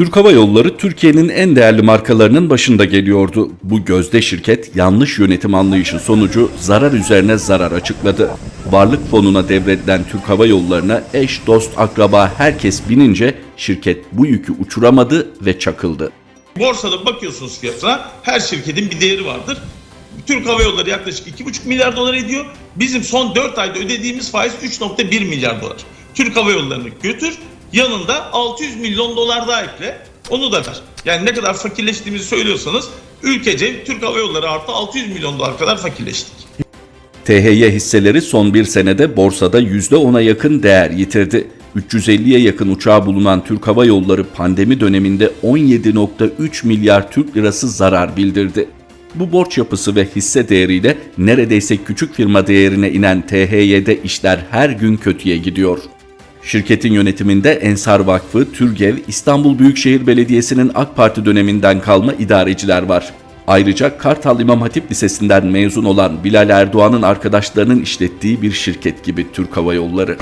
Türk Hava Yolları Türkiye'nin en değerli markalarının başında geliyordu. Bu gözde şirket yanlış yönetim anlayışı sonucu zarar üzerine zarar açıkladı. Varlık fonuna devredilen Türk Hava Yolları'na eş, dost, akraba herkes binince şirket bu yükü uçuramadı ve çakıldı. Borsada bakıyorsunuz fiyatına her şirketin bir değeri vardır. Türk Hava Yolları yaklaşık 2,5 milyar dolar ediyor. Bizim son 4 ayda ödediğimiz faiz 3,1 milyar dolar. Türk Hava Yolları'nı götür yanında 600 milyon dolar daha ekle onu da ver. Yani ne kadar fakirleştiğimizi söylüyorsanız ülkece Türk Hava Yolları artı 600 milyon dolar kadar fakirleştik. THY hisseleri son bir senede borsada %10'a yakın değer yitirdi. 350'ye yakın uçağı bulunan Türk Hava Yolları pandemi döneminde 17.3 milyar Türk lirası zarar bildirdi. Bu borç yapısı ve hisse değeriyle neredeyse küçük firma değerine inen THY'de işler her gün kötüye gidiyor. Şirketin yönetiminde Ensar Vakfı, Türgev, İstanbul Büyükşehir Belediyesi'nin AK Parti döneminden kalma idareciler var. Ayrıca Kartal İmam Hatip Lisesi'nden mezun olan Bilal Erdoğan'ın arkadaşlarının işlettiği bir şirket gibi Türk Hava Yolları.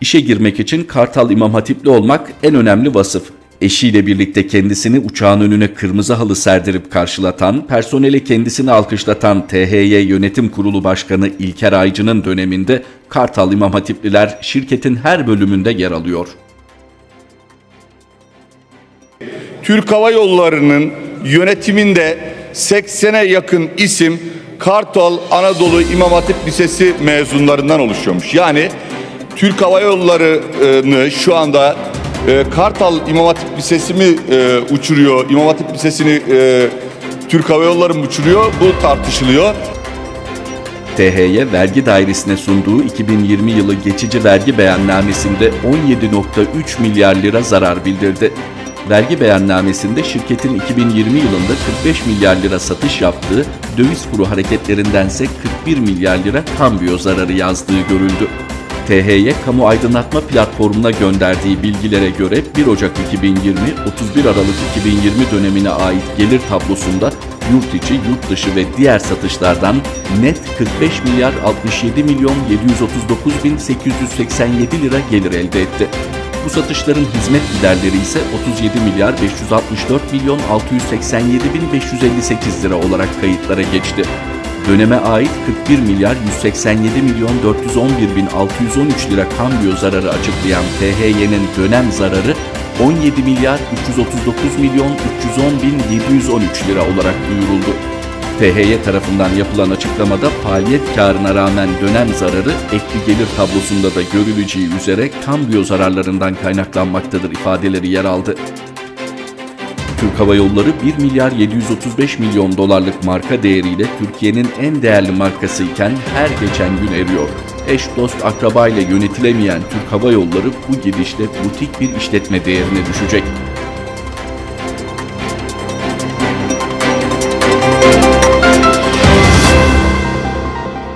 İşe girmek için Kartal İmam Hatipli olmak en önemli vasıf. Eşiyle birlikte kendisini uçağın önüne kırmızı halı serdirip karşılatan, personele kendisini alkışlatan THY Yönetim Kurulu Başkanı İlker Aycı'nın döneminde Kartal İmam Hatipliler şirketin her bölümünde yer alıyor. Türk Hava Yolları'nın yönetiminde 80'e yakın isim Kartal Anadolu İmam Hatip Lisesi mezunlarından oluşuyormuş. Yani Türk Hava Yolları'nı şu anda e, Kartal İmam Hatip Lisesi mi e, uçuruyor, İmam Hatip Lisesi'ni e, Türk Hava Yolları mı uçuruyor? Bu tartışılıyor. THY vergi dairesine sunduğu 2020 yılı geçici vergi beyannamesinde 17.3 milyar lira zarar bildirdi. Vergi beyannamesinde şirketin 2020 yılında 45 milyar lira satış yaptığı, döviz kuru hareketlerindense 41 milyar lira kambiyo zararı yazdığı görüldü. THY Kamu Aydınlatma Platformu'na gönderdiği bilgilere göre 1 Ocak 2020, 31 Aralık 2020 dönemine ait gelir tablosunda yurt içi, yurt dışı ve diğer satışlardan net 45 milyar 67 milyon 739 bin 887 lira gelir elde etti. Bu satışların hizmet giderleri ise 37 milyar 564 milyon 687 bin 558 lira olarak kayıtlara geçti. Döneme ait 41 milyar 187 milyon 411 bin 613 lira kambiyo zararı açıklayan THY'nin dönem zararı 17 milyar 339 milyon 310 bin 713 lira olarak duyuruldu. THY tarafından yapılan açıklamada faaliyet karına rağmen dönem zararı ekli gelir tablosunda da görüleceği üzere kambiyo zararlarından kaynaklanmaktadır ifadeleri yer aldı. Türk Hava Yolları 1 milyar 735 milyon dolarlık marka değeriyle Türkiye'nin en değerli markası iken her geçen gün eriyor. Eş, dost, akraba ile yönetilemeyen Türk Hava Yolları bu gidişle butik bir işletme değerine düşecek.